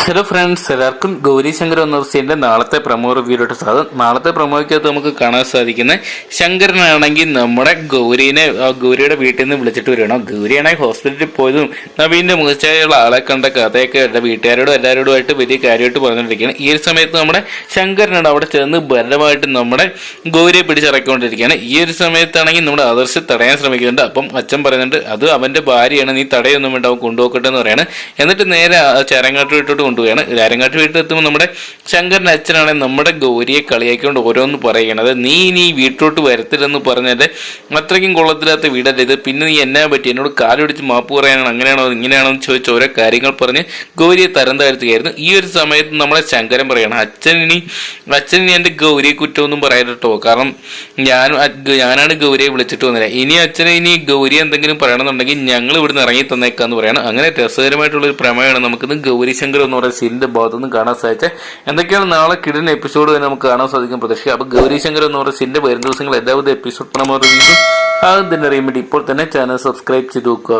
Hello friends എല്ലാവർക്കും ഗൗരി ശങ്കർ നാളത്തെ promo റിവ്യൂലോട്ട് സാധനം നാളത്തെ പ്രമോയ്ക്കകത്ത് നമുക്ക് കാണാൻ സാധിക്കുന്ന ശങ്കരനാണെങ്കിൽ നമ്മുടെ ഗൗരീനെ ഗൗരിയുടെ വീട്ടിൽ നിന്ന് വിളിച്ചിട്ട് വരികയാണ്. ഗൗരിയാണെങ്കിൽ ഹോസ്പിറ്റലിൽ പോയതും നവീന്റെ മുഖച്ചായുള്ള ആളെ കണ്ട കഥയൊക്കെ എന്റെ വീട്ടുകാരോടും എല്ലാവരോടുമായിട്ട് വലിയ കാര്യമായിട്ട് പറഞ്ഞുകൊണ്ടിരിക്കുകയാണ്. ഈ ഒരു സമയത്ത് നമ്മുടെ ശങ്കരനാണ് അവിടെ ചെന്ന് ബലമായിട്ട് നമ്മുടെ ഗൗരിയെ പിടിച്ചിറക്കിക്കൊണ്ടിരിക്കുകയാണ്. ഈ ഒരു സമയത്താണെങ്കിൽ നമ്മുടെ ആദർശ് തടയാൻ ശ്രമിക്കുന്നുണ്ട്. അപ്പം അച്ഛൻ പറയുന്നുണ്ട് അത് അവന്റെ ഭാര്യയാണ് നീ തടയൊന്നും വേണ്ട അവൻ കൊണ്ടുപോക്കട്ടെ എന്ന് പറയുന്നത് എന്നിട്ട് നേരെ ആ ചരങ്ങാട്ട് വീട്ടോട്ട് കൊണ്ടുപോവുകയാണ്. വീട്ടിൽ വീട്ടിലെത്തുമ്പോൾ നമ്മുടെ ശങ്കരന്റെ അച്ഛനാണ് നമ്മുടെ ഗൗരിയെ കളിയാക്കിക്കൊണ്ട് ഓരോന്ന് പറയണത് നീ ഇനി വീട്ടിലോട്ട് വരത്തില്ലെന്ന് പറഞ്ഞത് അത്രയ്ക്കും കൊള്ളത്തില്ലാത്ത വീടല്ലേ ഇത്? പിന്നെ നീ എന്നാ പറ്റി? എന്നോട് കാലുപിടിച്ച് മാപ്പ് പറയാനാണ്? അങ്ങനെയാണോ? ഇങ്ങനെയാണോ? എന്ന് ചോദിച്ച ഓരോ കാര്യങ്ങൾ പറഞ്ഞ് ഗൗരിയെ തരം താഴ്ത്തുകയായിരുന്നു. ഈ ഒരു സമയത്ത് നമ്മളെ ശങ്കരൻ പറയണം അച്ഛൻ ഇനി അച്ഛൻ എന്റെ ഗൗരിയെ കുറ്റമൊന്നും പറയട്ടോ കാരണം ഞാൻ ഞാനാണ് ഗൗരിയെ വിളിച്ചിട്ട് വന്നില്ല ഇനി അച്ഛനെ ഇനി ഗൗരി എന്തെങ്കിലും പറയണമെന്നുണ്ടെങ്കിൽ ഞങ്ങൾ ഇവിടുന്ന് ഇറങ്ങി തന്നേക്കാന്ന് പറയണം. അങ്ങനെ രസകരമായിട്ടുള്ള ഒരു പ്രമേയമാണ് നമുക്കിന്ന് ഗൗരി ശങ്കർ എന്ന് പറയുന്ന സീരിയലിന്റെ ഭാഗത്തുനിന്ന് കാണാൻ സാധിച്ചത് എന്തൊക്കെയാണ് നാളെ കിടന്ന എപ്പിസോഡ് തന്നെ നമുക്ക് കാണാൻ സാധിക്കും പ്രതീക്ഷ. അപ്പോൾ ഗൗരീശങ്കർ എന്ന് പറയുന്ന സീരിയലിന്റെ വരും ദിവസങ്ങൾ എല്ലാവിധ എപ്പിസോഡ് പ്രമോ റിവ്യൂസും ആദ്യം തന്നെ അറിയാൻ വേണ്ടി ഇപ്പോൾ തന്നെ ചാനൽ സബ്സ്ക്രൈബ് ചെയ്ത് നോക്കുക